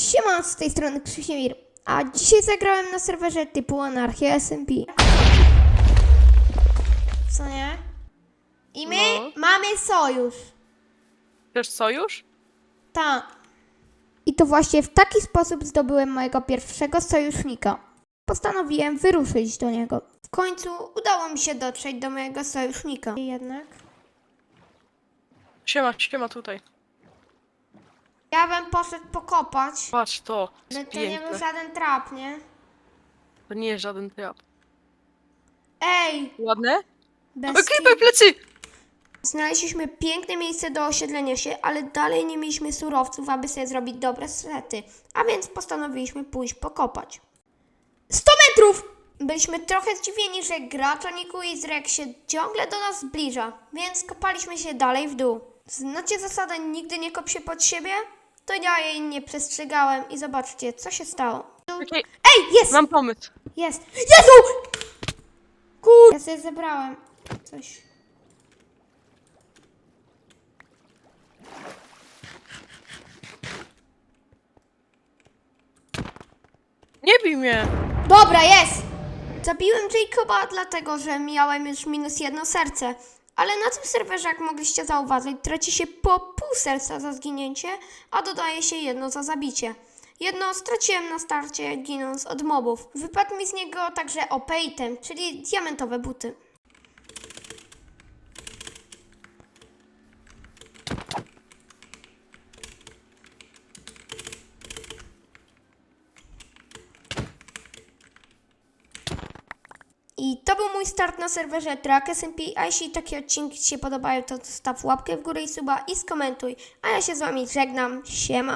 Siema, z tej strony Krzysiemir, a dzisiaj zagrałem na serwerze typu Anarchia SMP. Co nie? I my No. mamy sojusz. Też sojusz? Tak. I to właśnie w taki sposób zdobyłem mojego pierwszego sojusznika. Postanowiłem wyruszyć do niego. W końcu udało mi się dotrzeć do mojego sojusznika. Jednak Siema, siema tutaj. Ja bym poszedł pokopać, Patrz to. ale Jest to nie był piękne. żaden trap, nie? To nie jest żaden trap. Ej! Ładne? Bez kitu. plecy! Znaleźliśmy piękne miejsce do osiedlenia się, ale dalej nie mieliśmy surowców, aby sobie zrobić dobre sety, a więc postanowiliśmy pójść pokopać. 100 metrów! Byliśmy trochę zdziwieni, że gracz o Niku i Zrek się ciągle do nas zbliża, więc kopaliśmy się dalej w dół. Znacie zasadę nigdy nie kop się pod siebie? To ja jej nie przestrzegałem i zobaczcie, co się stało. Ej, jest! mam pomysł. Jest! Jezu! Kur... Ja sobie zebrałem coś. Nie bij mnie! Dobra, jest! Zabiłem Jacoba dlatego, że miałem już minus jedno serce. Ale na tym serwerze, jak mogliście zauważyć, traci się po pół serca za zginięcie, a dodaje się jedno za zabicie. Jedno straciłem na starcie, ginąc od mobów. Wypadł mi z niego także OP item, czyli diamentowe buty. I to był mój start na serwerze Track SMP, a jeśli takie odcinki Ci się podobają, to zostaw łapkę w górę i suba i skomentuj. A ja się z Wami żegnam, siema!